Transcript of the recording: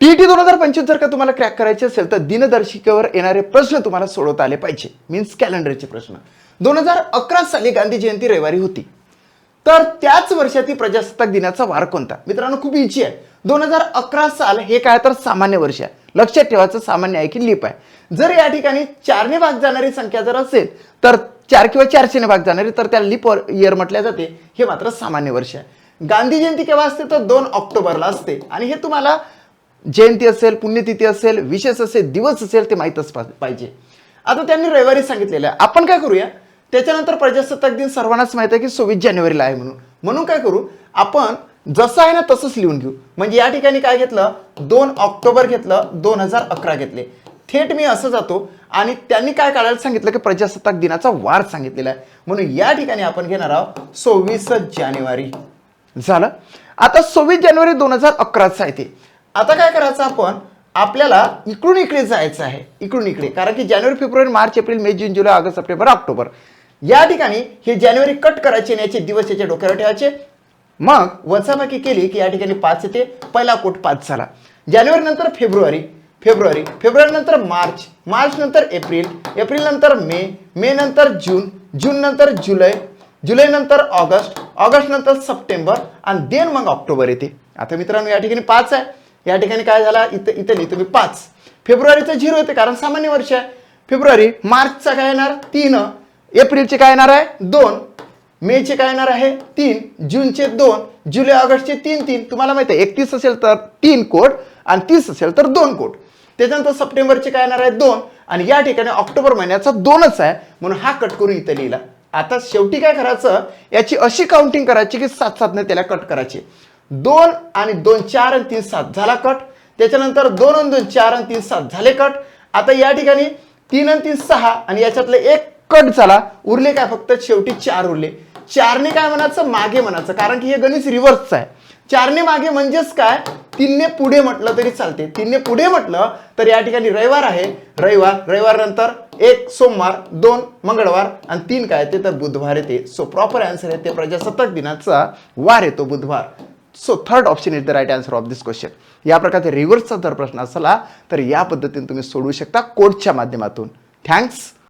TET दोन हजार पंचवीस जर का तुम्हाला क्रॅक करायचे असेल तर दिनदर्शिकेवर येणारे प्रश्न तुम्हाला सोडवता आले पाहिजे. मीन्स कॅलेंडरचे प्रश्न. दोन हजार अकरा साली गांधी जयंती रविवारी होती. तर त्याच वर्षातील प्रजासत्ताक दिनाचा वार कोणता? मित्रांनो खूप इच्छी आहे. दोन हजार अकरा साल हे काय तर सामान्य वर्ष आहे. लक्षात ठेवायचं सामान्य आहे की लिप आहे. जर या ठिकाणी चारने भाग जाणारी संख्या जर असेल तर चार किंवा चारशेने भाग जाणारी तर त्या लिप इयर म्हटल्या जाते. हे मात्र सामान्य वर्ष आहे. गांधी जयंती केव्हा असते? तर दोन ऑक्टोबरला असते. आणि हे तुम्हाला जयंती असेल पुण्यतिथी असेल विशेष असेल दिवस असेल ते माहीतच पा- पाहिजे. आता त्यांनी रविवारी सांगितलेलं आहे. आपण काय करूया? त्याच्यानंतर प्रजासत्ताक दिन सर्वांनाच माहीत आहे की सव्वीस जानेवारीला आहे म्हणून. म्हणून काय करू? आपण जसं आहे ना तसंच लिहून घेऊ. म्हणजे या ठिकाणी काय घेतलं? दोन ऑक्टोबर घेतलं दोन हजार अकरा घेतले. थेट मी असं जातो आणि त्यांनी काय काढायला सांगितलं की प्रजासत्ताक दिनाचा वार सांगितलेला आहे. म्हणून या ठिकाणी आपण घेणार आहोत सव्वीस जानेवारी. झालं? आता सव्वीस जानेवारी दोन हजार अकराचं आहे ते. आता काय करायचं आपण? आपल्याला इकडून इकडे जायचं आहे. इकडून इकडे. कारण की जानेवारी फेब्रुवारी मार्च एप्रिल मे जून जुलै ऑगस्ट सप्टेंबर ऑक्टोबर. या ठिकाणी हे जानेवारी कट करायचे आणि याचे दिवस याच्या डोक्यावर ठेवायचे. मग वचाबाकी केली की या ठिकाणी पाच येते. पहिला कोट पाच झाला. जानेवारी नंतर फेब्रुवारी फेब्रुवारी फेब्रुवारी नंतर मार्च मार्च नंतर एप्रिल एप्रिल नंतर मे मे नंतर जून जून नंतर जुलै जुलै नंतर ऑगस्ट ऑगस्ट नंतर सप्टेंबर आणि देन मग ऑक्टोबर येते. आता मित्रांनो या ठिकाणी पाच आहे. या ठिकाणी काय झाला? इथं इथं लिहितो मी पाच. फेब्रुवारीचं झिरो येते कारण सामान्य वर्ष आहे. फेब्रुवारी मार्चचा काय येणार? तीन. एप्रिलचे काय येणार आहे? दोन. मेचे काय येणार आहे? तीन. जूनचे दोन. जुलै ऑगस्टचे तीन तीन. तुम्हाला माहिती आहे एकतीस असेल तर तीन कोट आणि तीस असेल तर दोन कोट. त्याच्यानंतर सप्टेंबरचे काय येणार आहे? दोन. आणि या ठिकाणी ऑक्टोबर महिन्याचा दोनच आहे म्हणून हा कट करून इथं लिहिला. आता शेवटी काय करायचं? याची अशी काउंटिंग करायची की सात सातने त्याला कट करायची. दोन आणि दोन चार आणि तीन सात. झाला कट. त्याच्यानंतर दोन आणि दोन चार आणि तीन सात. झाले कट. आता या ठिकाणी तीन आणि तीन सहा आणि याच्यातले एक कट झाला. उरले काय? फक्त शेवटी चार उरले. चारने काय म्हणायचं? मागे म्हणायचं. कारण की हे गणित रिव्हर्सचं आहे. चारने मागे म्हणजेच काय? तीनने पुढे म्हटलं तरी चालते. तीनने पुढे म्हटलं तर या ठिकाणी रविवार आहे. रविवार रविवार नंतर एक सोमवार दोन मंगळवार आणि तीन काय? ते तर बुधवार येते. सो प्रॉपर आन्सर आहे ते प्रजासत्ताक दिनाचा वार येतो बुधवार. So third option is the right answer of this question या प्रकारचा रिव्हर्सचा जर प्रश्न असला तर या पद्धतीने तुम्ही सोडवू शकता कोडच्या माध्यमातून. थँक्स